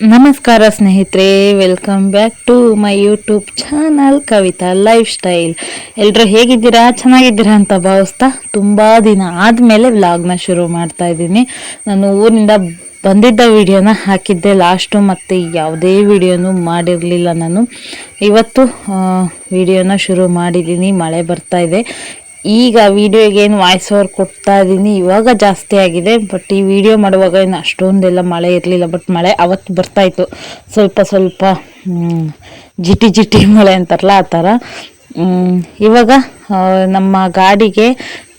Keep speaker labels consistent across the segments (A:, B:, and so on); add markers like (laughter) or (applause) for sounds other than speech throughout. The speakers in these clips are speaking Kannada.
A: ನಮಸ್ಕಾರ ಸ್ನೇಹಿತರೆ welcome back to my YouTube channel Kavitha lifestyle ಎಲ್ಲರೂ ಹೇಗಿದ್ದೀರಾ? ಚೆನ್ನಾಗಿದ್ದೀರಾ ಅಂತ ಭಾವಿಸ್ತಾ ತುಂಬ ದಿನ ಆದಮೇಲೆ ವ್ಲಾಗ್ನ ಶುರು ಮಾಡ್ತಾ ಇದ್ದೀನಿ. ನಾನು ಊರಿನಿಂದ ಬಂದಿದ್ದ ವಿಡಿಯೋನ ಹಾಕಿದ್ದೆ ಲಾಸ್ಟು ಮತ್ತು ಯಾವುದೇ ವಿಡಿಯೋನು ಮಾಡಿರಲಿಲ್ಲ ನಾನು. ಇವತ್ತು ವಿಡಿಯೋನ ಶುರು ಮಾಡಿದ್ದೀನಿ. ಮಳೆ ಬರ್ತಾ ಇದೆ. ಈಗ ವಿಡಿಯೋಗೆ ಏನು ವಾಯ್ಸ್ ಓವರ್ ಕೊಡ್ತಾ ಇದ್ದೀನಿ ಇವಾಗ ಜಾಸ್ತಿ ಆಗಿದೆ ಬಟ್ ಈ ವಿಡಿಯೋ ಮಾಡುವಾಗ ಏನು ಅಷ್ಟೊಂದೆಲ್ಲ ಮಳೆ ಇರಲಿಲ್ಲ ಬಟ್ ಮಳೆ ಅವತ್ತು ಬರ್ತಾಯಿತ್ತು ಸ್ವಲ್ಪ ಸ್ವಲ್ಪ ಜಿಟಿ ಜಿಟಿ ಮಳೆ ಅಂತಾರಲ್ಲ ಆ ಥರ. ಇವಾಗ ನಮ್ಮ ಗಾಡಿಗೆ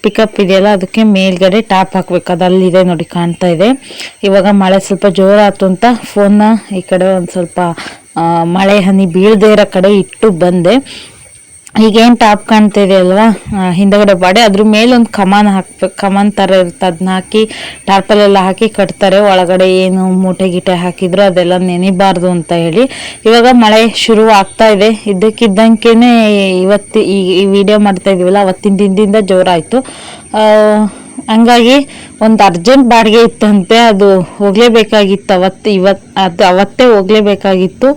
A: ಪಿಕಪ್ ಇದೆಯಲ್ಲ, ಅದಕ್ಕೆ ಮೇಲ್ಗಡೆ ಟಾಪ್ ಹಾಕ್ಬೇಕು. ಅದಲ್ಲಿದೆ ನೋಡಿ ಕಾಣ್ತಾ ಇದೆ. ಇವಾಗ ಮಳೆ ಸ್ವಲ್ಪ ಜೋರಾಯ್ತು ಅಂತ ಫೋನ್ನ ಈ ಕಡೆ ಒಂದು ಸ್ವಲ್ಪ ಮಳೆ ಹನಿ ಬೀಳದೇ ಇರೋ ಕಡೆ ಇಟ್ಟು ಬಂದೆ. ಈಗೇನು ಟಾಪ್ ಕಾಣ್ತಿದೆ ಅಲ್ವಾ? ಹಿಂದಗಡೆ ಬಾಡಿ, ಅದ್ರ ಮೇಲೆ ಒಂದು ಕಮಾನ್ ಹಾಕ್ಬೇಕು ಕಮಾನ್ ಥರ ಇರುತ್ತೆ. ಅದನ್ನ ಹಾಕಿ ಟಾರ್ಪಲೆಲ್ಲ ಹಾಕಿ ಕಟ್ತಾರೆ. ಒಳಗಡೆ ಏನು ಮೂಟೆ ಗೀಟೆ ಹಾಕಿದ್ರು ಅದೆಲ್ಲ ನೆನಿಬಾರ್ದು ಅಂತ ಹೇಳಿ. ಇವಾಗ ಮಳೆ ಶುರು ಆಗ್ತಾ ಇದೆ. ಇದಕ್ಕಿದ್ದಂಗೆ ಇವತ್ತು, ಈ ಈ ವಿಡಿಯೋ ಮಾಡ್ತಾ ಇದೀವಲ್ಲ, ಅವತ್ತಿನ ದಿನದಿಂದ ಜೋರಾಯಿತು. ಹಂಗಾಗಿ ಒಂದು ಅರ್ಜೆಂಟ್ ಬಾಡಿಗೆ ಇತ್ತಂತೆ. ಅದು ಹೋಗಲೇಬೇಕಾಗಿತ್ತು ಅವತ್ತು, ಇವತ್ತು, ಅದು ಅವತ್ತೇ ಹೋಗಲೇಬೇಕಾಗಿತ್ತು.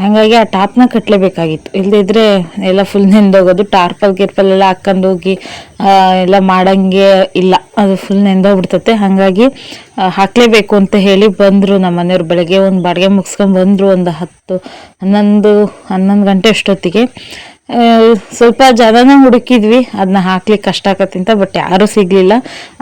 A: ಹಾಗಾಗಿ ಆ ಟಾಪ್ನ ಕಟ್ಟಲೇಬೇಕಾಗಿತ್ತು ಇಲ್ಲದಿದ್ರೆ ಎಲ್ಲ ಫುಲ್ ನೆಂದೋಗೋದು. ಟಾರ್ಪಲ್, ಗಿರ್ಪಲ್ ಎಲ್ಲ ಹಾಕೊಂಡು ಹೋಗಿ ಎಲ್ಲ ಮಾಡಂಗೆ ಇಲ್ಲ. ಅದು ಫುಲ್ ನೆಂದೋಗ್ಬಿಡ್ತತೆ. ಹಾಗಾಗಿ ಹಾಕಲೇಬೇಕು ಅಂತ ಹೇಳಿ ಬಂದರು ನಮ್ಮ ಮನೆಯವ್ರು ಬೆಳಗ್ಗೆ ಒಂದು ಬಾಡಿಗೆ ಮುಗಿಸ್ಕೊಂಡು ಬಂದರು ಒಂದು ಹತ್ತು, ಹನ್ನೊಂದು ಹನ್ನೊಂದು ಗಂಟೆ ಅಷ್ಟೊತ್ತಿಗೆ. ಸ್ವಲ್ಪ ಜನನ ಹುಡುಕಿದ್ವಿ ಅದನ್ನ ಹಾಕ್ಲಿಕ್ಕೆ ಕಷ್ಟ ಆಗತ್ತಿಂತ ಬಟ್ ಯಾರೂ ಸಿಗಲಿಲ್ಲ.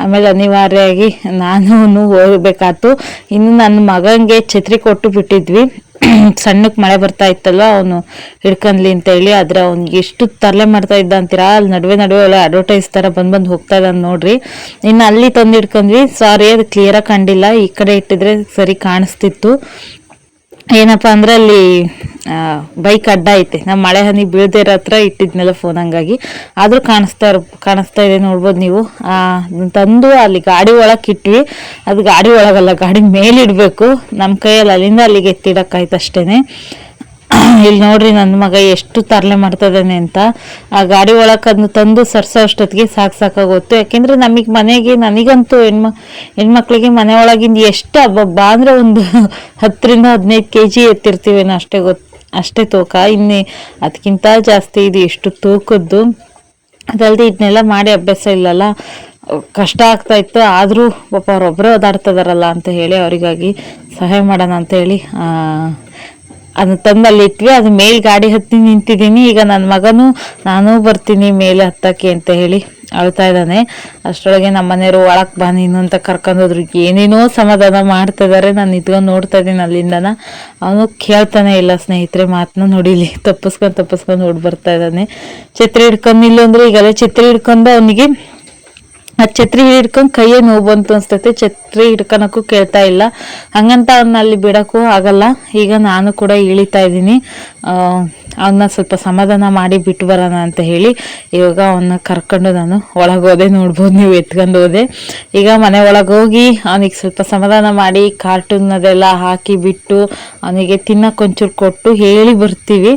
A: ಆಮೇಲೆ ಅನಿವಾರ್ಯವಾಗಿ ನಾನು ಹೋಗ್ಬೇಕಾಯ್ತು ಇನ್ನು ನನ್ನ ಮಗನಿಗೆ ಛತ್ರಿ ಕೊಟ್ಟು ಬಿಟ್ಟಿದ್ವಿ. (clears throat) ಸಣ್ಣಕ್ಕೆ ಮಳೆ ಬರ್ತಾ ಇತ್ತಲ್ವ, ಅವನು ಹಿಡ್ಕನ್ಲಿ ಅಂತ ಹೇಳಿ, ಆದ್ರೆ ಅವ್ನಿಗೆ ಎಷ್ಟು ತರಲೆ ಮಾಡ್ತಾ ಇದ್ದ ಅಂತೀರಾ, ಅಲ್ಲಿ ನಡುವೆ ನಡುವೆ ಎಲ್ಲ ಅಡ್ವರ್ಟೈಸ್ ಥರ ಬಂದು ಬಂದು ಹೋಗ್ತಾ ಇದ್ದಾನೆ ನೋಡ್ರಿ. ಇನ್ನು ಅಲ್ಲಿ ತಂದು ಹಿಡ್ಕೊಂಡ್ವಿ ಸಾರಿ ಅದು ಕ್ಲಿಯರಾಗಿ ಕಂಡಿಲ್ಲ. ಈ ಕಡೆ ಇಟ್ಟಿದ್ರೆ ಸರಿ ಕಾಣಿಸ್ತಿತ್ತು. ಏನಪ್ಪ ಅಂದ್ರೆ ಅಲ್ಲಿ ಬೈಕ್ ಅಡ್ಡ ಐತೆ. ನಮ್ಮ ಮಳೆ ಹನಿ ಬೀಳದೇ ಇರೋ ಹತ್ರ ಇಟ್ಟಿದ್ನೆಲ್ಲ ಫೋನ್ ಹಂಗಾಗಿ. ಆದರೂ ಕಾಣಿಸ್ತಾ ಕಾಣಿಸ್ತಾ ಇದೆ ನೋಡ್ಬೋದು ನೀವು. ತಂದು ಅಲ್ಲಿ ಗಾಡಿ ಒಳಗೆ ಇಟ್ವಿ. ಅದು ಗಾಡಿ ಒಳಗಲ್ಲ, ಗಾಡಿ ಮೇಲೆ ಇಡಬೇಕು. ನಮ್ಮ ಕೈಯಲ್ಲಿ ಅಲ್ಲಿಂದ ಅಲ್ಲಿಗೆ ಎತ್ತಿಡೋಕ್ಕಾಯ್ತು ಅಷ್ಟೇನೆ. ಇಲ್ಲಿ ನೋಡ್ರಿ ನನ್ನ ಮಗ ಎಷ್ಟು ತರಲೆ ಮಾಡ್ತಾ ಇದ್ದಾನೆ ಅಂತ. ಆ ಗಾಡಿ ಒಳಗೆ ತಂದು ಸರ್ಸೋ ಅಷ್ಟೊತ್ತಿಗೆ ಸಾಕು ಸಾಕಾಗೋತು ಯಾಕೆಂದ್ರೆ ನಮಗೆ ಮನೆಗೆ, ನನಗಂತೂ ಹೆಣ್ಮ, ಹೆಣ್ಮಕ್ಳಿಗೆ ಮನೆ ಒಳಗಿಂದ ಎಷ್ಟು ಹಬ್ಬ ಅಂದರೆ ಒಂದು ಹತ್ತರಿಂದ ಹದಿನೈದು ಕೆ ಜಿ ಎತ್ತಿರ್ತೀವೇನೋ ಅಷ್ಟೇ ಗೊತ್ತು. ಅಷ್ಟೇ ತೂಕ. ಇನ್ನೇ ಅದಕ್ಕಿಂತ ಜಾಸ್ತಿ ಇದು ಎಷ್ಟು ತೂಕದ್ದು. ಅದಲ್ಲದೆ ಇದನ್ನೆಲ್ಲ ಮಾಡಿ ಅಭ್ಯಾಸ ಇಲ್ಲಲ್ಲ. ಕಷ್ಟ ಆಗ್ತಾ ಇತ್ತು. ಆದರೂ ಪಾಪ ಅವರೊಬ್ಬರೇ ಓದಾಡ್ತಿದಾರಲ್ಲ ಅಂತ ಹೇಳಿ ಅವರಿಗಾಗಿ ಸಹಾಯ ಮಾಡೋಣ ಅಂತ ಹೇಳಿ ಅದನ್ನ ತಂದಲ್ಲಿ ಇಟ್ವಿ ಅದು ಮೇಲ್ ಗಾಡಿ ಹತ್ತಿ ನಿಂತಿದ್ದೀನಿ. ಈಗ ನನ್ನ ಮಗನೂ ನಾನು ಬರ್ತೀನಿ ಮೇಲೆ ಹತ್ತಕ್ಕೆ ಅಂತ ಹೇಳಿ ಅಳ್ತಾ ಇದ್ದಾನೆ. ಅಷ್ಟರೊಳಗೆ ನಮ್ಮ ಮನೆಯವರು ಒಳಕ್ ಬಾ ನೀನು ಅಂತ ಕರ್ಕೊಂಡು ಹೋದ್ರು. ಏನೇನೋ ಸಮಾಧಾನ ಮಾಡ್ತಾ ಇದಾರೆ. ನಾನು ಇದ್ಕೊಂಡು ನೋಡ್ತಾ ಇದ್ದೀನಿ ಅಲ್ಲಿಂದನ. ಅವನು ಕೇಳ್ತಾನೆ, ಇಲ್ಲ ಸ್ನೇಹಿತರೆ ಮಾತನ್ನ ನೋಡಿಲಿ. (laughs) ತಪ್ಪಿಸ್ಕೊಂಡು ತಪ್ಪಿಸ್ಕೊಂಡು ಓಡ್ ಬರ್ತಾ ಇದ್ದಾನೆ. ಛತ್ರಿ ಹಿಡ್ಕೊಂಡು ನಿಲ್ಲಂದ್ರೆ ಈಗಲೇ ಛತ್ರಿ ಹಿಡ್ಕೊಂಡು ಅವನಿಗೆ ಆ ಛತ್ರಿ ಹಿಡ್ಕೊಂಡು ಕೈಯೇ ನೋವು ಬಂತು ಅನ್ಸ್ತೈತೆ. ಛತ್ರಿ ಹಿಡ್ಕೊಳಕ್ಕೂ ಕೇಳ್ತಾ ಇಲ್ಲ. ಹಂಗಂತ ಅವನ್ನ ಅಲ್ಲಿ ಬಿಡೋಕ್ಕೂ ಆಗಲ್ಲ. ಈಗ ನಾನು ಕೂಡ ಇಳಿತಾ ಇದ್ದೀನಿ. ಅವನ್ನ ಸ್ವಲ್ಪ ಸಮಾಧಾನ ಮಾಡಿ ಬಿಟ್ಟು ಬರೋಣ ಅಂತ ಹೇಳಿ ಇವಾಗ ಅವನ್ನ ಕರ್ಕೊಂಡು ನಾನು ಒಳಗೆ ಹೋದೆ. ನೋಡ್ಬೋದು ನೀವು ಎತ್ಕೊಂಡು ಹೋದೆ. ಈಗ ಮನೆ ಒಳಗೆ ಹೋಗಿ ಅವನಿಗೆ ಸ್ವಲ್ಪ ಸಮಾಧಾನ ಮಾಡಿ ಕಾರ್ಟೂನ್ ಅದೆಲ್ಲ ಹಾಕಿ ಬಿಟ್ಟು ಅವನಿಗೆ ತಿನ್ನಕ್ಕೆ ಒಂಚೂರು ಕೊಟ್ಟು ಹೇಳಿ ಬರ್ತೀವಿ.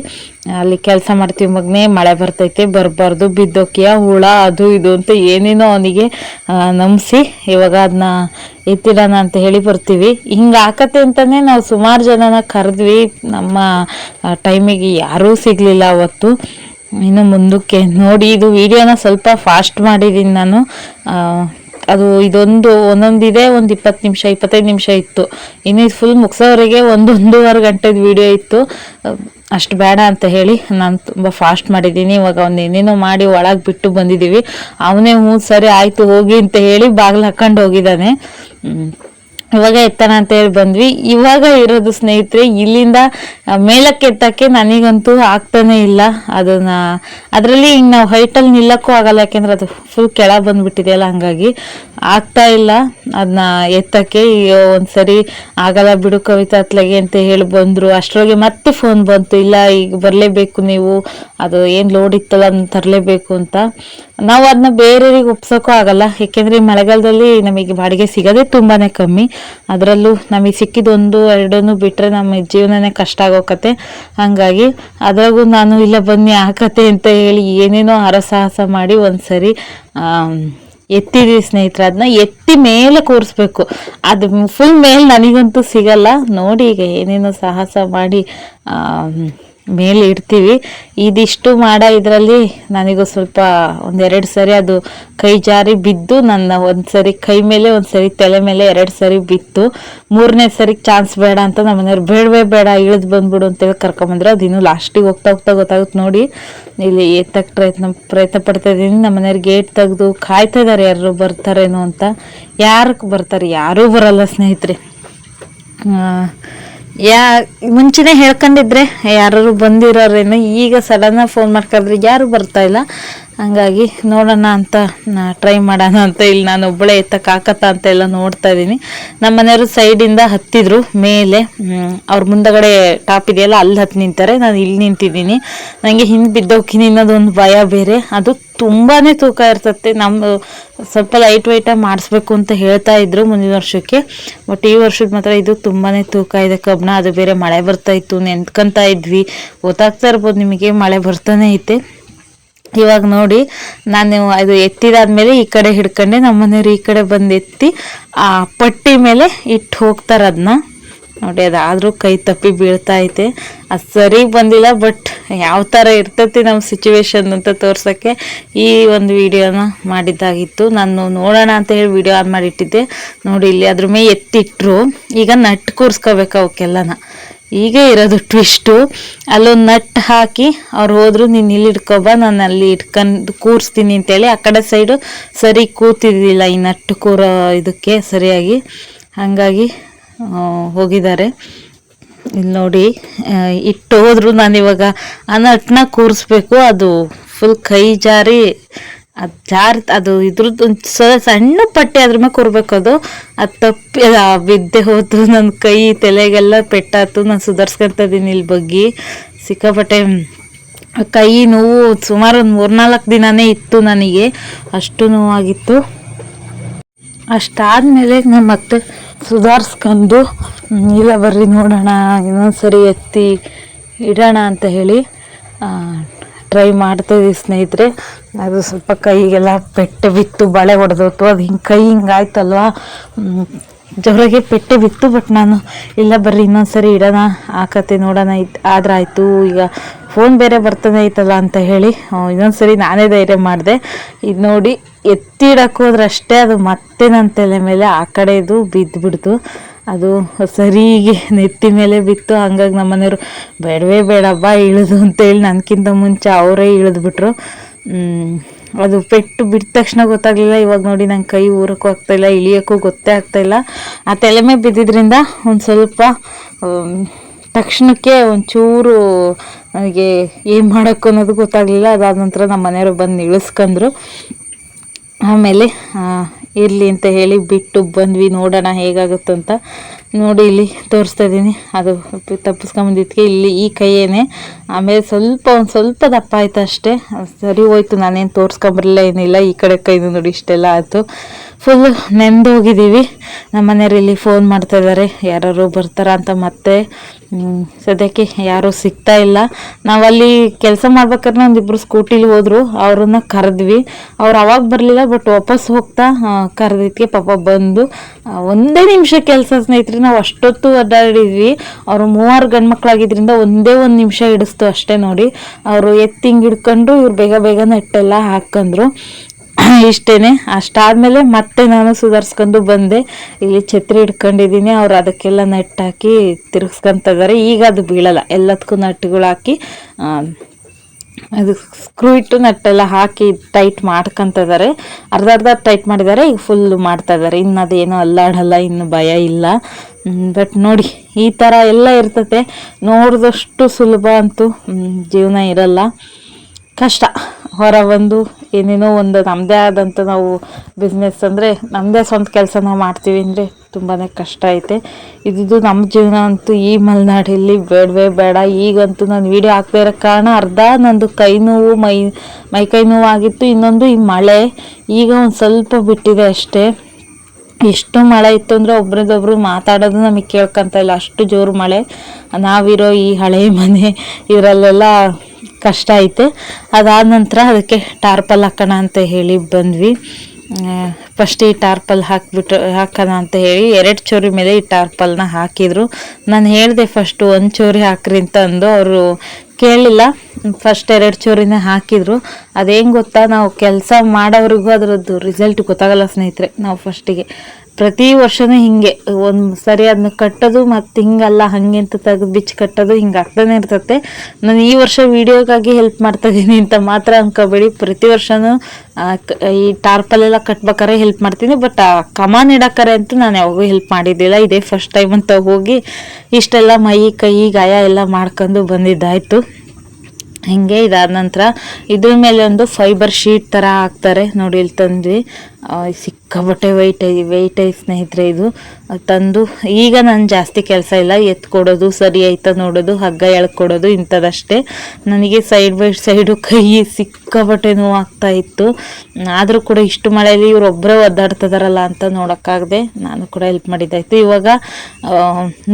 A: ಅಲ್ಲಿ ಕೆಲಸ ಮಾಡ್ತೀವಿ ಮಗನೇ, ಮಳೆ ಬರ್ತೈತೆ, ಬರಬಾರ್ದು, ಬಿದ್ದೋಕಿಯ, ಹುಳ, ಅದು ಇದು ಅಂತ ಏನೇನೋ ಅವನಿಗೆ ನಂಬಿಸಿ, ಇವಾಗ ಅದನ್ನ ಎತ್ತಿಡೋಣ ಅಂತ ಹೇಳಿ ಬರ್ತೀವಿ. ಹಿಂಗೆ ಆಕತ್ತೆ ಅಂತಲೇ ನಾವು ಸುಮಾರು ಜನನ ಕರೆದ್ವಿ. ನಮ್ಮ ಟೈಮಿಗೆ ಯಾರೂ ಸಿಗಲಿಲ್ಲ ಅವತ್ತು. ಇನ್ನು ಮುಂದಕ್ಕೆ ನೋಡಿ, ಇದು ವಿಡಿಯೋನ ಸ್ವಲ್ಪ ಫಾಸ್ಟ್ ಮಾಡಿದ್ದೀನಿ ನಾನು. ಅದು ಇದೊಂದು ಒಂದೊಂದಿದೆ, ಒಂದು ಇಪ್ಪತ್ತು ನಿಮಿಷ, ಇಪ್ಪತ್ತೈದು ನಿಮಿಷ ಇತ್ತು. ಇನ್ನು ಇದು ಫುಲ್ ಮುಗಿಸೋವರೆಗೆ ಒಂದು ಒಂದೂವರೆ ಗಂಟೆದ ವಿಡಿಯೋ ಇತ್ತು. ಅಷ್ಟು ಬೇಡ ಅಂತ ಹೇಳಿ ನಾನು ತುಂಬ ಫಾಸ್ಟ್ ಮಾಡಿದ್ದೀನಿ. ಇವಾಗ ಅವ್ನು ಏನೇನೋ ಮಾಡಿ ಒಳಗೆ ಬಿಟ್ಟು ಬಂದಿದ್ದೀವಿ ಅವನೇ ಹ್ಞೂ ಸರಿ ಆಯಿತು ಹೋಗಿ ಅಂತ ಹೇಳಿ ಬಾಗಿಲು ಹಾಕೊಂಡು ಹೋಗಿದ್ದಾನೆ. ಇವಾಗ ಎತ್ತಣ ಅಂತ ಹೇಳಿ ಬಂದ್ವಿ. ಇವಾಗ ಇರೋದು ಸ್ನೇಹಿತರೆ, ಇಲ್ಲಿಂದ ಮೇಲಕ್ಕೆ ಎತ್ತಕ್ಕೆ ನನಗಂತೂ ಆಗ್ತಾನೆ ಇಲ್ಲ. ಅದನ್ನ, ಅದರಲ್ಲಿ ಈಗ ನಾವು ಹೈಟಲ್ಲಿ ನಿಲ್ಲಕ್ಕೂ ಆಗಲ್ಲ, ಯಾಕೆಂದ್ರೆ ಅದು ಫುಲ್ ಕೆಳ ಬಂದ್ಬಿಟ್ಟಿದೆಯಲ್ಲ, ಹಂಗಾಗಿ ಆಗ್ತಾ ಇಲ್ಲ. ಅದನ್ನ ಎತ್ತಕ್ಕೆ ಒಂದ್ಸರಿ ಆಗಲ್ಲ ಬಿಡು ಕವಿತಾ ಅತ್ಲಗೆ ಅಂತ ಹೇಳಿ ಬಂದ್ರು. ಅಷ್ಟರೊಳಗೆ ಮತ್ತೆ ಫೋನ್ ಬಂತು. ಇಲ್ಲ, ಈಗ ಬರಲೇಬೇಕು ನೀವು. ಅದು ಏನು ಲೋಡ್ ಇತ್ತಲ್ಲ, ಅದನ್ನ ತರಲೇಬೇಕು ಅಂತ. ನಾವು ಅದನ್ನ ಬೇರೆಯವ್ರಿಗೆ ಒಪ್ಸೋಕ್ಕೂ ಆಗಲ್ಲ. ಯಾಕೆಂದ್ರೆ ಮಳೆಗಾಲದಲ್ಲಿ ನಮಗೆ ಬಾಡಿಗೆ ಸಿಗೋದೇ ತುಂಬಾನೇ ಕಮ್ಮಿ. ಅದರಲ್ಲೂ ನಮಗೆ ಸಿಕ್ಕಿದೊಂದು, ಎರಡನ್ನು ಬಿಟ್ರೆ ನಮ್ಮ ಜೀವನನೇ ಕಷ್ಟ ಆಗೋಕತ್ತೆ ಹಾಗಾಗಿ ಅದ್ರಾಗೂ ನಾನು ಇಲ್ಲ ಬನ್ನಿ ಹಾಕತ್ತೆ ಅಂತ ಹೇಳಿ ಏನೇನೋ ಹರಸಾಹಸ ಮಾಡಿ ಒಂದ್ಸರಿ ಸರಿ ಎತ್ತಿದೀವಿ ಸ್ನೇಹಿತರೆ ಅದನ್ನ ಎತ್ತಿ ಮೇಲೆ ಕೂರಿಸ್ಬೇಕು. ಅದು ಫುಲ್ ಮೇಲೆ ನನಗಂತೂ ಸಿಗಲ್ಲ. ನೋಡಿ ಈಗ ಏನೇನೋ ಸಾಹಸ ಮಾಡಿ ಮೇಲೆ ಇಡ್ತೀವಿ. ಇದಿಷ್ಟು ಮಾಡ ಇದರಲ್ಲಿ ನನಗೂ ಸ್ವಲ್ಪ ಒಂದೆರಡು ಸರಿ ಅದು ಕೈ ಜಾರಿ ಬಿದ್ದು ನನ್ನ ಒಂದು ಸರಿ ಕೈ ಮೇಲೆ, ಒಂದು ಸರಿ ತಲೆ ಮೇಲೆ ಎರಡು ಸರಿ ಬಿತ್ತು. ಮೂರನೇ ಸರಿ ಚಾನ್ಸ್ ಬೇಡ ಅಂತ ನಮ್ಮ ಮನೆಯವ್ರು ಬೇಡವೇ ಬೇಡ, ಇಳಿದು ಬಂದ್ಬಿಡು ಅಂತೇಳಿ ಕರ್ಕೊಂಬಂದ್ರೆ ಅದು ಇನ್ನೂ ಲಾಸ್ಟಿಗೆ ಹೋಗ್ತಾ ಹೋಗ್ತಾ ಗೊತ್ತಾಗುತ್ತೆ ನೋಡಿ. ಇಲ್ಲಿ ಎತ್ತಕ್ಕೆ ಪ್ರಯತ್ನ ಪ್ರಯತ್ನ ಪಡ್ತಾ ಇದ್ದೀನಿ. ನಮ್ಮ ಮನೆಯವ್ರು ಗೇಟ್ ತೆಗೆದು ಕಾಯ್ತಾ ಇದ್ದಾರೆ, ಯಾರು ಬರ್ತಾರೇನೋ ಅಂತ. ಯಾರಕ್ಕೆ ಬರ್ತಾರೆ? ಯಾರೂ ಬರಲ್ಲ ಸ್ನೇಹಿತರೆ. ಯಾ ಮುಂಚೆನೇ ಹೇಳ್ಕೊಂಡಿದ್ರೆ ಯಾರು ಬಂದಿರೋರೇನು ಈಗ ಸಡನ್ನಾಗಿ ಫೋನ್ ಮಾಡ್ಕೊಂಡ್ರೆ ಯಾರು ಬರ್ತಾ ಇಲ್ಲ. ಹಂಗಾಗಿ ನೋಡೋಣ ಅಂತ ಟ್ರೈ ಮಾಡೋಣ ಅಂತ ಇಲ್ಲಿ ನಾನು ಒಬ್ಬಳೇ ಎತ್ತಕ್ಕೆ ಆಕತ್ತ ಅಂತ ಎಲ್ಲ ನೋಡ್ತಾ ಇದ್ದೀನಿ. ನಮ್ಮ ಮನೆಯವರು ಸೈಡಿಂದ ಹತ್ತಿದ್ರು, ಮೇಲೆ ಅವ್ರ ಮುಂದಗಡೆ ಟಾಪ್ ಇದೆಯಲ್ಲ, ಅಲ್ಲಿ ಹತ್ತು ನಿಂತಾರೆ. ನಾನು ಇಲ್ಲಿ ನಿಂತಿದ್ದೀನಿ. ನನಗೆ ಹಿಂದೆ ಬಿದ್ದೋಗ್ತೀನಿ ಒಂದು ಭಯ ಬೇರೆ. ಅದು ತುಂಬಾ ತೂಕ ಇರ್ತತೆ ನಮ್ಮ ಸ್ವಲ್ಪ ಲೈಟ್ ವೈಟಾಗಿ ಮಾಡಿಸ್ಬೇಕು ಅಂತ ಹೇಳ್ತಾ ಇದ್ರು ಮುಂದಿನ ವರ್ಷಕ್ಕೆ. ಬಟ್ ಈ ವರ್ಷದ ಮಾತ್ರ ಇದು ತುಂಬಾ ತೂಕ ಇದೆ ಕಬ್ಬಣ ಅದು ಬೇರೆ ಮಳೆ ಬರ್ತಾ ಇತ್ತು, ನೆನ್ಕೊಂತ ಇದ್ವಿ. ಗೊತ್ತಾಗ್ತಾ ಇರ್ಬೋದು ನಿಮಗೆ ಮಳೆ ಬರ್ತಾನೆ ಐತೆ. ಇವಾಗ ನೋಡಿ, ನಾನು ಅದು ಎತ್ತಿದಾದ್ಮೇಲೆ ಈ ಕಡೆ ಹಿಡ್ಕೊಂಡೆ, ನಮ್ಮ ಮನೆಯವ್ರು ಈ ಕಡೆ ಬಂದು ಎತ್ತಿ, ಆ ಪಟ್ಟಿ ಮೇಲೆ ಇಟ್ಟು ಹೋಗ್ತಾರೆ ಅದನ್ನ ನೋಡಿ, ಅದಾದರೂ ಕೈ ತಪ್ಪಿ ಬೀಳ್ತಾ ಐತೆ. ಅದು ಸರಿ ಬಂದಿಲ್ಲ, ಬಟ್ ಯಾವ ಥರ ಇರ್ತೈತಿ ನಮ್ಮ ಸಿಚುವೇಶನ್ ಅಂತ ತೋರ್ಸೋಕ್ಕೆ ಈ ಒಂದು ವಿಡಿಯೋನ ಮಾಡಿದ್ದಾಗಿತ್ತು. ನಾನು ನೋಡೋಣ ಅಂತ ಹೇಳಿ ವಿಡಿಯೋ ಆನ್ ಮಾಡಿಟ್ಟಿದ್ದೆ. ನೋಡಿ, ಇಲ್ಲಿ ಅದ್ರ ಮೇಲೆ ಎತ್ತಿಟ್ಟರು ಈಗ ನಟ್ ಕೂರ್ಸ್ಕೋಬೇಕು ಅವಕ್ಕೆಲ್ಲನ. ಈಗ ಇರೋದು ಟ್ವಿಸ್ಟು ಅಲ್ಲೊಂದು ನಟ್ ಹಾಕಿ ಅವ್ರು ಹೋದ್ರು, ನೀನು ಇಲ್ಲಿ ಇಟ್ಕೊಬ ನಾನು ಅಲ್ಲಿ ಇಟ್ಕೊಂಡು ಕೂರಿಸ್ತೀನಿ ಅಂತೇಳಿ ಆ ಕಡೆ ಸೈಡು ಸರಿ ಕೂತಿದ್ದಿಲ್ಲ ಈ ನಟ್ಟು ಕೂರೋ ಇದಕ್ಕೆ ಸರಿಯಾಗಿ. ಹಾಗಾಗಿ ಹೋಗಿದ್ದಾರೆ. ಇಲ್ಲಿ ನೋಡಿ ಇಟ್ಟು ಹೋದ್ರು ನಾನು ಇವಾಗ. ಆ ನಟ್ನ ಕೂರಿಸ್ಬೇಕು, ಅದು ಫುಲ್ ಕೈ ಜಾರಿ ಅದು ಜಾರ್ ಅದು ಇದ್ರದ್ದು ಒಂದು ಸಣ್ಣ ಪಟ್ಟೆ ಅದ್ರ ಮೇಲೆ ಕೊರ್ಬೇಕು ಅದು. ಅದು ತಪ್ಪಿ ಬಿದ್ದೆ ಹೋತು ನನ್ನ ಕೈ, ತಲೆಗೆಲ್ಲ ಪೆಟ್ಟಾತು, ನಾನು ಸುಧಾರಿಸ್ಕೊಂತ ಇದೀನಿ ಇಲ್ಲಿ ಬಗ್ಗಿ. ಸಿಕ್ಕಾಪಟ್ಟೆ ಕೈ ನೋವು ಸುಮಾರು ಒಂದು ಮೂರ್ನಾಲ್ಕು ದಿನನೇ ಇತ್ತು ನನಗೆ. ಅಷ್ಟು ನೋವಾಗಿತ್ತು. ಅಷ್ಟಾದಮೇಲೆ ನಾನು ಮತ್ತೆ ಸುಧಾರಿಸ್ಕೊಂಡು ಇಲ್ಲ ಬರ್ರಿ ನೋಡೋಣ, ಇನ್ನೊಂದ್ಸರಿ ಎತ್ತಿ ಇಡೋಣ ಅಂತ ಹೇಳಿ ಟ್ರೈ ಮಾಡ್ತಾಯಿದ್ದೀವಿ ಸ್ನೇಹಿತರೆ. ಅದು ಸ್ವಲ್ಪ ಕೈಗೆಲ್ಲ ಪೆಟ್ಟೆ ಬಿತ್ತು, ಬಳೆ ಹೊಡೆದೋತು ಅದು ಹಿಂಗೆ ಕೈ ಹಿಂಗಾಯ್ತಲ್ವಾ ಜೋರಾಗೆ ಪೆಟ್ಟೆ ಬಿತ್ತು ಬಟ್ ನಾನು, ಇಲ್ಲ ಬರ್ರಿ, ಇನ್ನೊಂದ್ಸರಿ ಇಡೋಣ ಆಕತೆ ನೋಡೋಣ ಇತ್ತು ಆದ್ರೆ ಆಯಿತು ಈಗ ಫೋನ್ ಬೇರೆ ಬರ್ತಾನೆ ಐತಲ್ಲ ಅಂತ ಹೇಳಿ ಇನ್ನೊಂದು ಸರಿ ನಾನೇ ಧೈರ್ಯ ಮಾಡಿದೆ. ಇದು ನೋಡಿ ಎತ್ತಿಡಕ್ಕೆ ಹೋದ್ರೆ ಅದು ಮತ್ತೆ ನನ್ನ ತಲೆ ಮೇಲೆ ಆ ಕಡೆದು ಬಿದ್ದು ಬಿಡ್ತು ಅದು ಸರಿಗೆ ನೆತ್ತಿ ಮೇಲೆ ಬಿತ್ತು. ಹಂಗಾಗಿ ನಮ್ಮ ಮನೆಯವರು ಬೇಡವೇ ಬೇಡಪ್ಪ ಇಳಿದು ಅಂತೇಳಿ ನನಗಿಂತ ಮುಂಚೆ ಅವರೇ ಇಳಿದ್ಬಿಟ್ರು ಅದು ಪೆಟ್ಟು ಬಿಟ್ಟ ತಕ್ಷಣ ಗೊತ್ತಾಗ್ಲಿಲ್ಲ. ಇವಾಗ ನೋಡಿ ನಂಗೆ ಕೈ ಊರಕ್ಕೂ ಆಗ್ತಾಯಿಲ್ಲ ಇಳಿಯೋಕ್ಕೂ ಗೊತ್ತೇ ಆಗ್ತಾಯಿಲ್ಲ ಆ ತಲೆ ಮೇಲೆ ಬಿದ್ದಿದ್ರಿಂದ ಒಂದು ಸ್ವಲ್ಪ ತಕ್ಷಣಕ್ಕೆ ಒಂಚೂರು ನನಗೆ ಏನು ಮಾಡೋಕ್ಕೂ ಅನ್ನೋದು ಗೊತ್ತಾಗಲಿಲ್ಲ. ಅದಾದ ನಂತರ ನಮ್ಮ ಮನೆಯವರು ಬಂದು ಇಳಿಸ್ಕೊಂಡ್ರು ಆಮೇಲೆ ಇರಲಿ ಅಂತ ಹೇಳಿ ಬಿಟ್ಟು ಬಂದ್ವಿ. ನೋಡೋಣ ಅಂತ. ನೋಡಿ ಇಲ್ಲಿ ತೋರಿಸ್ತಾ ಇದ್ದೀನಿ. ಅದು ತಪ್ಪಿಸ್ಕೊಂಬಂದಿದ್ದಕ್ಕೆ ಇಲ್ಲಿ ಈ ಕೈಯೇನೆ. ಆಮೇಲೆ ಸ್ವಲ್ಪ ಒಂದು ಸ್ವಲ್ಪ ದಪ್ಪ ಆಯ್ತು ಅಷ್ಟೇ. ಸರಿ ಹೋಯ್ತು, ನಾನೇನು ತೋರಿಸ್ಕೊಂಬರಲಿಲ್ಲ ಏನಿಲ್ಲ. ಈ ಕಡೆ ಕೈನೂ ನೋಡಿ ಇಷ್ಟೆಲ್ಲ ಆಯಿತು. ಫುಲ್ ನೆಂದೋಗಿದ್ದೀವಿ ನಮ್ಮ ಮನೆಯಲ್ಲಿ ಫೋನ್ ಮಾಡ್ತಾ ಇದ್ದಾರೆ. ಯಾರು ಬರ್ತಾರ ಅಂತ ಮತ್ತೆ ಸದ್ಯಕ್ಕೆ ಯಾರೂ ಸಿಗ್ತಾ ಇಲ್ಲ. ನಾವಲ್ಲಿ ಕೆಲಸ ಮಾಡ್ಬೇಕಾದ್ರೆ ಒಂದಿಬ್ಬರು ಸ್ಕೂಟಿಲಿ ಹೋದ್ರು. ಅವ್ರನ್ನ ಕರೆದ್ವಿ. ಅವ್ರು ಅವಾಗ ಬರಲಿಲ್ಲ ಬಟ್ ವಾಪಸ್ ಹೋಗ್ತಾ ಕರೆದಿದ್ದಕ್ಕೆ ಪಾಪ ಬಂದು ಒಂದೇ ನಿಮಿಷ ಕೆಲಸ ಸ್ನೇಹಿತರೆ, ನಾವು ಅಷ್ಟೊತ್ತು ಅಡ್ಡಾಡಿದ್ವಿ. ಅವರು ಮೂವರು ಗಂಡು ಮಕ್ಕಳಾಗಿದ್ರಿಂದ ಒಂದೇ ಒಂದು ನಿಮಿಷ ಹಿಡಿಸ್ತು ಅಷ್ಟೇ ನೋಡಿ. ಅವರು ಎತ್ತಿಂಗ್ ಹಿಡ್ಕೊಂಡು ಇವ್ರು ಬೇಗ ಬೇಗ ನೆಟ್ಟೆಲ್ಲ ಹಾಕ್ಕಂದ್ರು. (coughs) ಇಷ್ಟೇನೆ. ಅಷ್ಟಾದಮೇಲೆ ಮತ್ತೆ ನಾನು ಸುಧಾರಿಸ್ಕೊಂಡು ಬಂದೆ. ಇಲ್ಲಿ ಛತ್ರಿ ಹಿಡ್ಕೊಂಡಿದ್ದೀನಿ ಅವ್ರು ಅದಕ್ಕೆಲ್ಲ ನೆಟ್ ಹಾಕಿ ತಿರ್ಗಿಸ್ಕೊಂತ ಇದ್ದಾರೆ ಈಗ ಅದು ಬೀಳಲ್ಲ. ಎಲ್ಲದಕ್ಕೂ ನಟ್ಟುಗಳು ಹಾಕಿ ಅದು ಸ್ಕ್ರೂ ಇಟ್ಟು ನಟ್ಟೆಲ್ಲ ಹಾಕಿ ಟೈಟ್ ಮಾಡ್ಕೊತಿದ್ದಾರೆ ಅರ್ಧ ಅರ್ಧ ಟೈಟ್ ಮಾಡಿದ್ದಾರೆ. ಈಗ ಫುಲ್ ಮಾಡ್ತಾ ಇದ್ದಾರೆ ಇನ್ನು ಅದೇನೋ ಅಲ್ಲಾಡಲ್ಲ. ಇನ್ನು ಭಯ ಇಲ್ಲ. ಬಟ್ ನೋಡಿ, ಈ ಥರ ಎಲ್ಲ ಇರ್ತತೆ. ನೋಡಿದಷ್ಟು ಸುಲಭ ಅಂತೂ ಜೀವನ ಇರಲ್ಲ. ಕಷ್ಟ. ಹೊರ ಬಂದು ಏನೇನೋ ಒಂದು ನಮ್ಮದೇ ಆದಂಥ ನಾವು ಬಿಸ್ನೆಸ್ ಅಂದರೆ ನಮ್ಮದೇ ಸ್ವಂತ ಕೆಲಸ ನಾವು ಮಾಡ್ತೀವಿ ಅಂದರೆ ತುಂಬಾ ಕಷ್ಟ ಐತೆ. ಇದ್ದು ನಮ್ಮ ಜೀವನ ಅಂತೂ ಈ ಮಲೆನಾಡಲ್ಲಿ ಬೇಡವೇ ಬೇಡ. ಈಗಂತೂ ನಾನು ವೀಡಿಯೋ ಹಾಕ್ತಾ ಇರೋ ಕಾರಣ ಅರ್ಧ ನಂದು ಕೈ ನೋವು, ಮೈ ಮೈ ಕೈ ನೋವು ಆಗಿತ್ತು ಇನ್ನೊಂದು ಈ ಮಳೆ. ಈಗ ಒಂದು ಸ್ವಲ್ಪ ಬಿಟ್ಟಿದೆ ಅಷ್ಟೇ. ಎಷ್ಟು ಮಳೆ ಇತ್ತು ಅಂದರೆ ಒಬ್ರದೊಬ್ರು ಮಾತಾಡೋದು ನಮಗೆ ಕೇಳ್ಕೊಂತ ಇಲ್ಲ. ಅಷ್ಟು ಜೋರು ಮಳೆ. ನಾವಿರೋ ಈ ಹಳೆ ಮನೆ, ಇದರಲ್ಲೆಲ್ಲ ಕಷ್ಟ ಐತೆ. ಅದಾದ ನಂತರ ಅದಕ್ಕೆ ಟಾರ್ಪಲ್ ಹಾಕೋಣ ಅಂತ ಹೇಳಿ ಬಂದ್ವಿ. ಫಸ್ಟ್ ಈ ಟಾರ್ಪಲ್ ಹಾಕ್ಬಿಟ್ಟು, ಹಾಕೋಣ ಅಂತ ಹೇಳಿ ಎರಡು ಚೋರಿ ಮೇಲೆ ಈ ಟಾರ್ಪಲ್ನ ಹಾಕಿದರು. ನಾನು ಹೇಳಿದೆ ಫಸ್ಟು ಒಂದು ಚೋರಿ ಹಾಕ್ರಿ ಅಂತ ಅಂದು ಅವರು ಕೇಳಲಿಲ್ಲ ಫಸ್ಟ್ ಎರಡು ಚೋರಿನೇ ಹಾಕಿದ್ರು. ಅದೇನು ಗೊತ್ತಾ, ನಾವು ಕೆಲಸ ಮಾಡೋವ್ರಿಗೂ ಅದರದ್ದು ರಿಸಲ್ಟ್ ಗೊತ್ತಾಗಲ್ಲ ಸ್ನೇಹಿತರೆ, ನಾವು ಫಸ್ಟಿಗೆ ಪ್ರತಿ ವರ್ಷನೂ ಹಿಂಗೆ. ಒಂದು ಸರಿ ಅದನ್ನ ಕಟ್ಟೋದು ಮತ್ತು ಹಿಂಗಲ್ಲ ಹಂಗೆ ಅಂತ ತೆಗೆದು ಬಿಚ್ಚಿ ಕಟ್ಟೋದು ಹಿಂಗೆ ಆಗ್ತಾನೆ ಇರ್ತತೆ. ನಾನು ಈ ವರ್ಷ ವಿಡಿಯೋಗಾಗಿ ಹೆಲ್ಪ್ ಮಾಡ್ತಾ ಇದ್ದೀನಿ ಅಂತ ಮಾತ್ರ ಅನ್ಕೋಬೇಡಿ. ಪ್ರತಿ ವರ್ಷನೂ ಆ, ಈ ಟಾರ್ಪಲೆಲ್ಲ ಕಟ್ಬೇಕಾರೆ ಹೆಲ್ಪ್ ಮಾಡ್ತೀನಿ. ಬಟ್ ಕಮಾನ್ ಇಡಕ್ಕಾರೆ ಅಂತೂ ನಾನು ಯಾವಾಗೂ ಹೆಲ್ಪ್ ಮಾಡಿದ್ದಿಲ್ಲ. ಇದೇ ಫಸ್ಟ್ ಟೈಮ್ ಅಂತ ಹೋಗಿ ಇಷ್ಟೆಲ್ಲ ಮೈ ಕೈ ಗಾಯ ಎಲ್ಲ ಮಾಡ್ಕೊಂಡು ಬಂದಿದ್ದಾಯಿತು. ಹಿಂಗೆ ಇದಾದ ನಂತರ ಇದ್ರ ಮೇಲೆ ಒಂದು ಫೈಬರ್ ಶೀಟ್ ಥರ ಹಾಕ್ತಾರೆ. ನೋಡಿ ಇಲ್ಲಿ ತಂದ್ವಿ. ಸಿಕ್ಕಾಪಟ್ಟೆ ವೈಟ್ ಐ ವೆಯ್ಟ್ ಐ ಸ್ನೇಹಿತರೆ ಇದು. ತಂದು, ಈಗ ನಾನು ಜಾಸ್ತಿ ಕೆಲಸ ಇಲ್ಲ, ಎತ್ಕೊಡೋದು, ಸರಿ ಆಯ್ತಾ ನೋಡೋದು, ಹಗ್ಗ ಎಳ್ಕೊಡೋದು ಇಂಥದ್ದಷ್ಟೇ ನನಗೆ ಸೈಡ್ ಬೈ ಸೈಡು ಕೈ ಸಿಕ್ಕಾಪಟ್ಟೆ ನೋವು ಆಗ್ತಾ ಇತ್ತು. ಆದರೂ ಕೂಡ ಇಷ್ಟು ಮಳೆಯಲ್ಲಿ ಇವ್ರು ಒಬ್ಬರೇ ಒದ್ದಾಡ್ತಿದಾರಲ್ಲ ಅಂತ ನೋಡೋಕ್ಕಾಗದೆ ನಾನು ಕೂಡ ಹೆಲ್ಪ್ ಮಾಡಿದ್ದಾಯಿತು ಇವಾಗ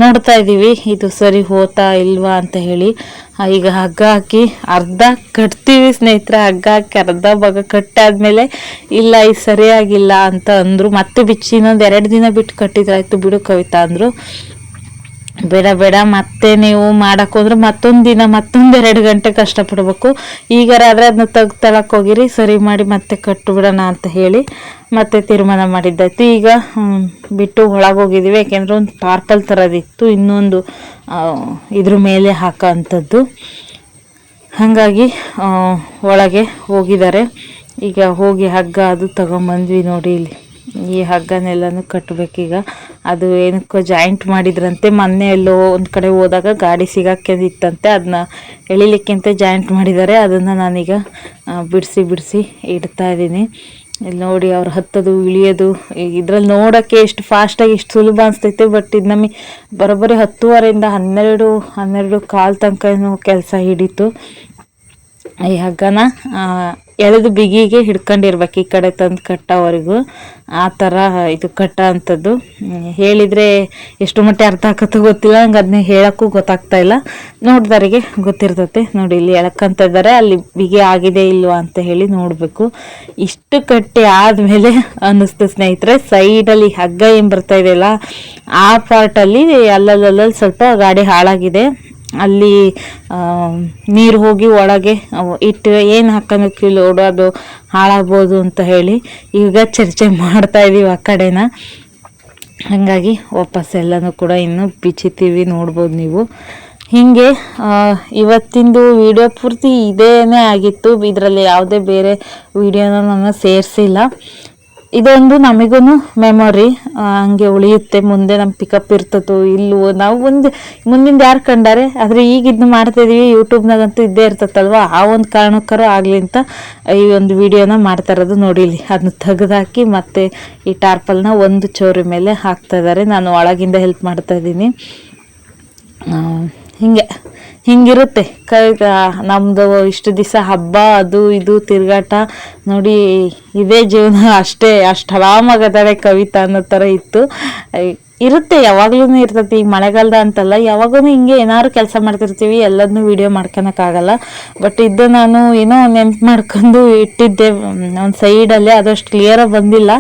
A: ನೋಡ್ತಾ ಇದ್ದೀವಿ ಇದು ಸರಿ ಹೋತಾ ಇಲ್ವಾ ಅಂತ ಹೇಳಿ. ಈಗ ಹಗ್ಗ ಹಾಕಿ ಅರ್ಧ ಕಟ್ತೀವಿ ಸ್ನೇಹಿತರೆ, ಹಗ್ಗ ಹಾಕಿ ಅರ್ಧ ಭಾಗ ಕಟ್ಟಾದ್ಮೇಲೆ, ಇಲ್ಲ ಇದು ಸರಿಯಾಗಿಲ್ಲ ಅಂತ ಅಂದರು. ಮತ್ತೆ ಬಿಚ್ಚಿ ಇನ್ನೊಂದು ಎರಡು ದಿನ ಬಿಟ್ಟು ಕಟ್ಟಿದ್ರಾಯ್ತು ಬಿಡು ಕವಿತಾ ಅಂದ್ರು. ಬೇಡ ಬೇಡ, ಮತ್ತೆ ನೀವು ಮಾಡಕ್ ಹೋದ್ರೆ ಮತ್ತೊಂದು ದಿನ, ಮತ್ತೊಂದು ಎರಡು ಗಂಟೆ ಕಷ್ಟಪಡಬೇಕು. ಈಗಾರ ಆದ್ರೆ ಅದನ್ನ ತೆಗ್ದು ಹೋಗಿರಿ, ಸರಿ ಮಾಡಿ ಮತ್ತೆ ಕಟ್ಟು ಬಿಡೋಣ ಅಂತ ಹೇಳಿ ಮತ್ತೆ ತೀರ್ಮಾನ ಮಾಡಿದ್ದಾಯ್ತು. ಈಗ ಬಿಟ್ಟು ಒಳಗೆ ಹೋಗಿದ್ದೀವಿ ಯಾಕೆಂದ್ರೆ ಒಂದು ಪಾರ್ಪಲ್ ಥರದಿತ್ತು ಇನ್ನೊಂದು ಇದ್ರ ಮೇಲೆ ಹಾಕೋ ಅಂಥದ್ದು ಹಾಗಾಗಿ ಒಳಗೆ ಹೋಗಿದ್ದಾರೆ. ಈಗ ಹೋಗಿ ಹಗ್ಗ ಅದು ತಗೊಂಬಂದ್ವಿ ನೋಡಿ ಇಲ್ಲಿ. ಈ ಹಗ್ಗನೆಲ್ಲನೂ ಕಟ್ಟಬೇಕೀಗ ಅದು ಏನಕ್ಕೋ ಜಾಯಿಂಟ್ ಮಾಡಿದ್ರಂತೆ, ಮೊನ್ನೆ ಎಲ್ಲೋ ಒಂದು ಕಡೆ ಹೋದಾಗ ಗಾಡಿ ಸಿಗಾಕಿತ್ತಂತೆ ಅದನ್ನ ಎಳಿಲಿಕ್ಕೆ ಅಂತ ಜಾಯಿಂಟ್ ಮಾಡಿದ್ದಾರೆ ಅದನ್ನು ನಾನೀಗ ಬಿಡಿಸಿ ಬಿಡಿಸಿ ಇಡ್ತಾ ಇದ್ದೀನಿ. ಇಲ್ಲಿ ನೋಡಿ ಅವ್ರು ಹತ್ತೋದು, ಇಳಿಯೋದು ಇದ್ರಲ್ಲಿ ನೋಡೋಕ್ಕೆ ಎಷ್ಟು ಫಾಸ್ಟಾಗಿ ಎಷ್ಟು ಸುಲಭ ಅನಿಸ್ತೈತೆ ಬಟ್ ಇದು ನಮಗೆ ಬರೋಬ್ಬರಿ ಹತ್ತುವರೆಯಿಂದ ಹನ್ನೆರಡು ಹನ್ನೆರಡು ಕಾಲು ತನಕ ಕೆಲಸ ಹಿಡೀತು. ಈ ಹಗ್ಗನ ಎಳೆದು ಬಿಗಿಗೆ ಹಿಡ್ಕೊಂಡಿರ್ಬೇಕು ಈ ಕಡೆ ತಂದು ಕಟ್ಟೋವರೆಗೂ. ಆ ಥರ ಇದು ಕಟ್ಟ ಅಂಥದ್ದು ಹೇಳಿದರೆ ಎಷ್ಟು ಮಟ್ಟ ಅರ್ಥ ಆಗತ್ತೋ ಗೊತ್ತಿಲ್ಲ ಹಂಗೆ ಅದನ್ನ ಹೇಳೋಕ್ಕೂ ಗೊತ್ತಾಗ್ತಾ ಇಲ್ಲ. ನೋಡಿದವರಿಗೆ ಗೊತ್ತಿರ್ತತೆ. ನೋಡಿ, ಇಲ್ಲಿ ಎಳಕ್ಕಂತ ಇದ್ದಾರೆ, ಅಲ್ಲಿ ಬಿಗಿ ಆಗಿದೆ ಇಲ್ವಾ ಅಂತ ಹೇಳಿ ನೋಡಬೇಕು. ಇಷ್ಟು ಕಟ್ಟಿ ಆದಮೇಲೆ ಅನ್ನಿಸ್ತು ಸ್ನೇಹಿತರೆ, ಸೈಡಲ್ಲಿ ಹಗ್ಗ ಏನು ಬರ್ತಾ ಇದೆಯಲ್ಲ ಆ ಪಾರ್ಟಲ್ಲಿ ಅಲ್ಲಲ್ಲಲ್ಲಿ ಸ್ವಲ್ಪ ಗಾಡಿ ಹಾಳಾಗಿದೆ. ಅಲ್ಲಿ ನೀರು ಹೋಗಿ ಒಳಗೆ ಇಟ್ಟು ಏನು ಹಾಕೋದಕ್ಕೆ ಲೋಡು ಅದು ಹಾಳಾಗ್ಬೋದು ಅಂತ ಹೇಳಿ ಈಗ ಚರ್ಚೆ (laughs) ಮಾಡ್ತಾ ಇದೀವಿ ಆ ಕಡೆನ. ಹಾಗಾಗಿ ವಾಪಸ್ ಎಲ್ಲನೂ ಕೂಡ ಇನ್ನು ಬಿಚ್ಚಿತೀವಿ ನೋಡ್ಬೋದು ನೀವು. ಹೀಗೆ ಇವತ್ತಿಂದು ವಿಡಿಯೋ ಪೂರ್ತಿ ಇದೇನೇ ಆಗಿತ್ತು. ಇದರಲ್ಲಿ ಯಾವುದೇ ಬೇರೆ ವಿಡಿಯೋನ ನಾನು ಸೇರಿಸಿಲ್ಲ. ಇದೊಂದು ನಮಗೂ ಮೆಮೊರಿ ಹಂಗೆ ಉಳಿಯುತ್ತೆ, ಮುಂದೆ ನಮ್ಮ ಪಿಕಪ್ ಇರ್ತದೋ ಇಲ್ವೋ, ನಾವು ಮುಂದೆ ಮುಂದಿಂದ ಯಾರು ಕಂಡಾರೆ, ಆದರೆ ಈಗ ಇದನ್ನ ಮಾಡ್ತಾ ಇದೀವಿ ಯೂಟ್ಯೂಬ್ನಾಗಂತೂ ಇದ್ದೇ ಇರ್ತತ್ತಲ್ವ? ಆ ಒಂದು ಕಾರಣಕ್ಕರು ಆಗಲಿ ಅಂತ ಈ ಒಂದು ವಿಡಿಯೋನ ಮಾಡ್ತಾ ಇರೋದು ನೋಡಿಲಿ. ಅದನ್ನ ತೆಗೆದಾಕಿ ಮತ್ತೆ ಈ ಟಾರ್ಪಲ್ನ ಒಂದು ಚೋರಿ ಮೇಲೆ ಹಾಕ್ತಾ ಇದ್ದಾರೆ ನಾನು ಒಳಗಿಂದ ಹೆಲ್ಪ್ ಮಾಡ್ತಾ ಇದ್ದೀನಿ. ಹಿಂಗೆ, ಹಿಂಗಿರುತ್ತೆ. ಕ ನಮ್ಮದು ಇಷ್ಟು ದಿವಸ ಹಬ್ಬ, ಅದು ಇದು, ತಿರುಗಾಟ. ನೋಡಿ, ಇದೇ ಜೀವನ ಅಷ್ಟೇ, ಅಷ್ಟು ಆರಾಮಾಗದಾಳೆ ಕವಿತಾ ಅನ್ನೋ ಥರ ಇತ್ತು. ಇರುತ್ತೆ ಯಾವಾಗ್ಲೂ ಇರ್ತೈತಿ. ಈಗ ಮಳೆಗಾಲದ ಅಂತಲ್ಲ ಯಾವಾಗೂ ಹಿಂಗೆ ಏನಾದ್ರು ಕೆಲಸ ಮಾಡ್ತಿರ್ತೀವಿ ಎಲ್ಲದನ್ನೂ ವಿಡಿಯೋ ಮಾಡ್ಕೊಳಕ್ಕಾಗಲ್ಲ. ಬಟ್ ಇದು ನಾನು ಏನೋ ನೆನ್ಪು ಮಾಡ್ಕೊಂಡು ಇಟ್ಟಿದ್ದೆ ಒಂದು ಸೈಡಲ್ಲೇ ಅದಷ್ಟು ಕ್ಲಿಯರಾಗಿ ಬಂದಿಲ್ಲ.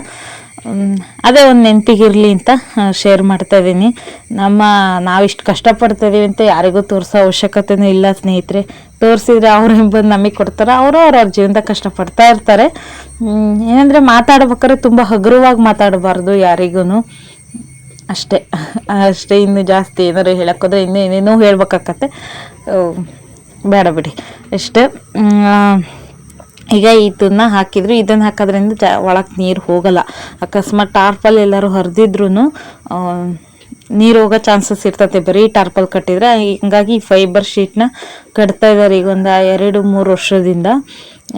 A: ಅದೇ ಒಂದು ನೆನಪಿಗಿರಲಿ ಅಂತ ಶೇರ್ ಮಾಡ್ತಾ ಇದ್ದೀನಿ. ನಮ್ಮ ನಾವಿಷ್ಟು ಕಷ್ಟಪಡ್ತಾಯಿದ್ದೀವಿ ಅಂತ ಯಾರಿಗೂ ತೋರಿಸೋ ಅವಶ್ಯಕತೆನೂ ಇಲ್ಲ ಸ್ನೇಹಿತರೆ. ತೋರಿಸಿದ್ರೆ ಅವ್ರು ಎಂಬುದು ನಮಗೆ ಕೊಡ್ತಾರೆ, ಅವರು ಅವ್ರವ್ರ ಜೀವನದಾಗ ಕಷ್ಟಪಡ್ತಾ ಇರ್ತಾರೆ. ಏನಂದರೆ ಮಾತಾಡ್ಬೇಕಾದ್ರೆ ತುಂಬ ಹಗುರವಾಗಿ ಮಾತಾಡಬಾರ್ದು ಯಾರಿಗೂ ಅಷ್ಟೇ ಅಷ್ಟೇ ಇನ್ನು ಜಾಸ್ತಿ ಏನಾದ್ರು ಹೇಳೋಕ್ಕೋದ್ರೆ ಇನ್ನೂ ಏನೇನೋ ಹೇಳ್ಬೇಕಾಗತ್ತೆ ಬೇಡ ಬಿಡಿ. ಅಷ್ಟೇ ಈಗ ಇದನ್ನ ಹಾಕಿದ್ರು. ಇದನ್ನ ಹಾಕೋದ್ರಿಂದ ಜಾ ಒಳಗೆ ನೀರು ಹೋಗಲ್ಲ. ಅಕಸ್ಮಾತ್ ಟಾರ್ಪಲ್ ಎಲ್ಲರೂ ಹರಿದಿದ್ರು ನೀರು ಹೋಗೋ ಚಾನ್ಸಸ್ ಇರ್ತತೆ. ಬರೀ ಟಾರ್ಪಲ್ ಕಟ್ಟಿದ್ರೆ. ಹಿಂಗಾಗಿ ಫೈಬರ್ ಶೀಟ್ನ ಕಟ್ತಾ ಇದ್ದಾರೆ ಈಗ ಒಂದು ಎರಡು, ಮೂರು ವರ್ಷದಿಂದ.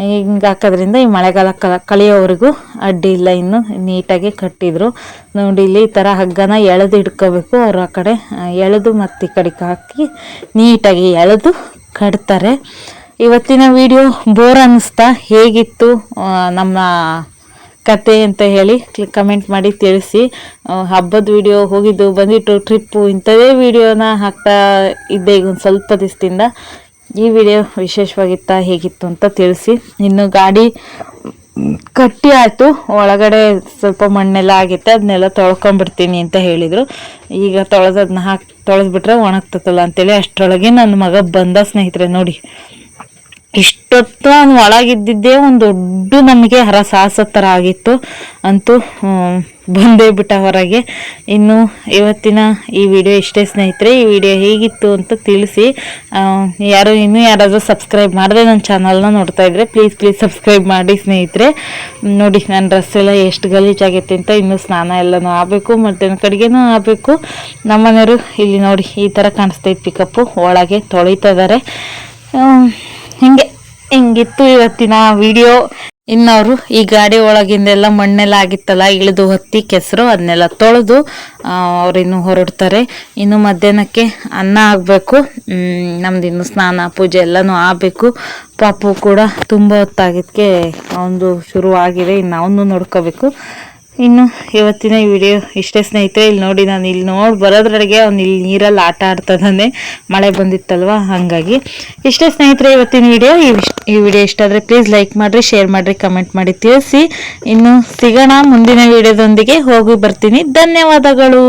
A: ಹಿಂಗೆ ಹಾಕೋದ್ರಿಂದ ಈ ಮಳೆಗಾಲ ಕಳೆಯೋವರೆಗೂ ಅಡ್ಡಿ ಇಲ್ಲ. ಇನ್ನು ನೀಟಾಗಿ ಕಟ್ಟಿದ್ರು. ನೋಡಿ, ಇಲ್ಲಿ ಈ ಥರ ಹಗ್ಗನ ಎಳೆದು ಇಟ್ಕೋಬೇಕು. ಅವ್ರು ಆ ಕಡೆ ಎಳೆದು ಮತ್ತೆ ಈ ಕಡೆಗೆ ಹಾಕಿ ನೀಟಾಗಿ ಎಳೆದು ಕಟ್ತಾರೆ. ಇವತ್ತಿನ ವಿಡಿಯೋ ಬೋರ್ ಅನ್ನಿಸ್ತಾ, ಹೇಗಿತ್ತು ನಮ್ಮ ಕತೆ ಅಂತ ಹೇಳಿ ಕಮೆಂಟ್ ಮಾಡಿ ತಿಳಿಸಿ. ಹಬ್ಬದ ವಿಡಿಯೋ ಹೋಗಿದ್ದು ಬಂದಿಟ್ಟು ಟ್ರಿಪ್ಪು ಇಂಥದೇ ವಿಡಿಯೋನ ಹಾಕ್ತಾ ಇದ್ದೆ ಈಗ ಒಂದು ಸ್ವಲ್ಪ ದಿವಸದಿಂದ. ಈ ವಿಡಿಯೋ ವಿಶೇಷವಾಗಿತ್ತಾ, ಹೇಗಿತ್ತು ಅಂತ ತಿಳಿಸಿ. ಇನ್ನು ಗಾಡಿ ಕಟ್ಟಿ ಆಯಿತು. ಒಳಗಡೆ ಸ್ವಲ್ಪ ಮಣ್ಣೆಲ್ಲ ಆಗಿತ್ತು, ಅದನ್ನೆಲ್ಲ ತೊಳ್ಕೊಂಬಿಡ್ತೀನಿ ಅಂತ ಹೇಳಿದರು. ಈಗ ತೊಳೆದದನ್ನ ಹಾಕಿ, ತೊಳೆದ್ಬಿಟ್ರೆ ಒಣಗ್ತತಲ್ಲ ಅಂತೇಳಿ ಅಷ್ಟರೊಳಗೆ ನನ್ನ ಮಗ ಬಂದ ಸ್ನೇಹಿತರೆ ನೋಡಿ. ಇಷ್ಟೊತ್ತು ಅವ್ನು ಒಳಗಿದ್ದಿದ್ದೇ ಒಂದು ದೊಡ್ಡ ನಮಗೆ ಹರಸಾಹಸ ಥರ ಆಗಿತ್ತು ಅಂತೂ ಬಂದೇ ಬಿಟ್ಟ ಹೊರಗೆ. ಇನ್ನು ಇವತ್ತಿನ ಈ ವಿಡಿಯೋ ಇಷ್ಟೇ ಸ್ನೇಹಿತರೆ, ಈ ವಿಡಿಯೋ ಹೇಗಿತ್ತು ಅಂತ ತಿಳಿಸಿ. ಯಾರು ಇನ್ನೂ ಯಾರಾದರೂ ಸಬ್ಸ್ಕ್ರೈಬ್ ಮಾಡದೆ ನನ್ನ ಚಾನಲ್ನ ನೋಡ್ತಾ ಇದ್ರೆ ಪ್ಲೀಸ್ ಪ್ಲೀಸ್ ಸಬ್ಸ್ಕ್ರೈಬ್ ಮಾಡಿ ಸ್ನೇಹಿತರೆ. ನೋಡಿ, ನನ್ನ ಡ್ರೆಸ್ ಎಲ್ಲ ಎಷ್ಟು ಗಲೀಜಾಗೈತೆ ಅಂತ ಇನ್ನೂ ಸ್ನಾನ ಎಲ್ಲನೂ ಆಗಬೇಕು, ಮಧ್ಯಾಹ್ನ ಕಡೆಗೇನೂ ಆಗಬೇಕು. ನಮ್ಮನೆಯವರು ಇಲ್ಲಿ ನೋಡಿ ಈ ಥರ ಕಾಣಿಸ್ತೈತೆ ಪಿಕಪ್ಪು, ಒಳಗೆ ತೊಳಿತಾ ಇದ್ದಾರೆ ಹಿಂಗೆ, ಹಿಂಗಿತ್ತು ಇವತ್ತಿನ ವಿಡಿಯೋ ಇನ್ನವರು ಈ ಗಾಡಿ ಒಳಗಿಂದೆಲ್ಲ ಮಣ್ಣೆಲ್ಲ ಆಗಿತ್ತಲ್ಲ, ಇಳಿದು ಹೊತ್ತಿ ಕೆಸರು, ಅದನ್ನೆಲ್ಲ ತೊಳೆದು ಅವರಿನ್ನು ಹೊರಡ್ತಾರೆ. ಇನ್ನು ಮಧ್ಯಾಹ್ನಕ್ಕೆ ಅನ್ನ ಆಗಬೇಕು. ನಮ್ದು ಇನ್ನು ಸ್ನಾನ, ಪೂಜೆ ಎಲ್ಲನೂ ಆಗಬೇಕು. ಪಾಪು ಕೂಡ ತುಂಬ ಹೊತ್ತಾಗಿದ್ದಕ್ಕೆ ಅವನದು ಶುರುವಾಗಿದೆ, ಇನ್ನು ಅವನು ನೋಡ್ಕೋಬೇಕು. ಇನ್ನು ಇವತ್ತಿನ ಈ ವಿಡಿಯೋ ಇಷ್ಟೇ ಸ್ನೇಹಿತರೆ, ಇಲ್ಲಿ ನೋಡಿ ನಾನು ಇಲ್ಲಿ ನೋಡಿ ಬರೋದ್ರೊಳಗೆ ಅವ್ನು ಇಲ್ಲಿ ನೀರಲ್ಲಿ ಆಟ ಆಡ್ತದಾನೆ ಮಳೆ ಬಂದಿತ್ತಲ್ವ? ಹಾಗಾಗಿ ಇಷ್ಟೇ ಸ್ನೇಹಿತರೆ, ಇವತ್ತಿನ ವಿಡಿಯೋ ಈ ವಿಡಿಯೋ ಇಷ್ಟ ಆದರೆ ಪ್ಲೀಸ್ ಲೈಕ್ ಮಾಡಿರಿ ಶೇರ್ ಮಾಡಿರಿ ಕಮೆಂಟ್ ಮಾಡಿ ತಿಳಿಸಿ. ಇನ್ನು ಸಿಗೋಣ ಮುಂದಿನ ವಿಡಿಯೋದೊಂದಿಗೆ. ಹೋಗಿ ಬರ್ತೀನಿ. ಧನ್ಯವಾದಗಳು.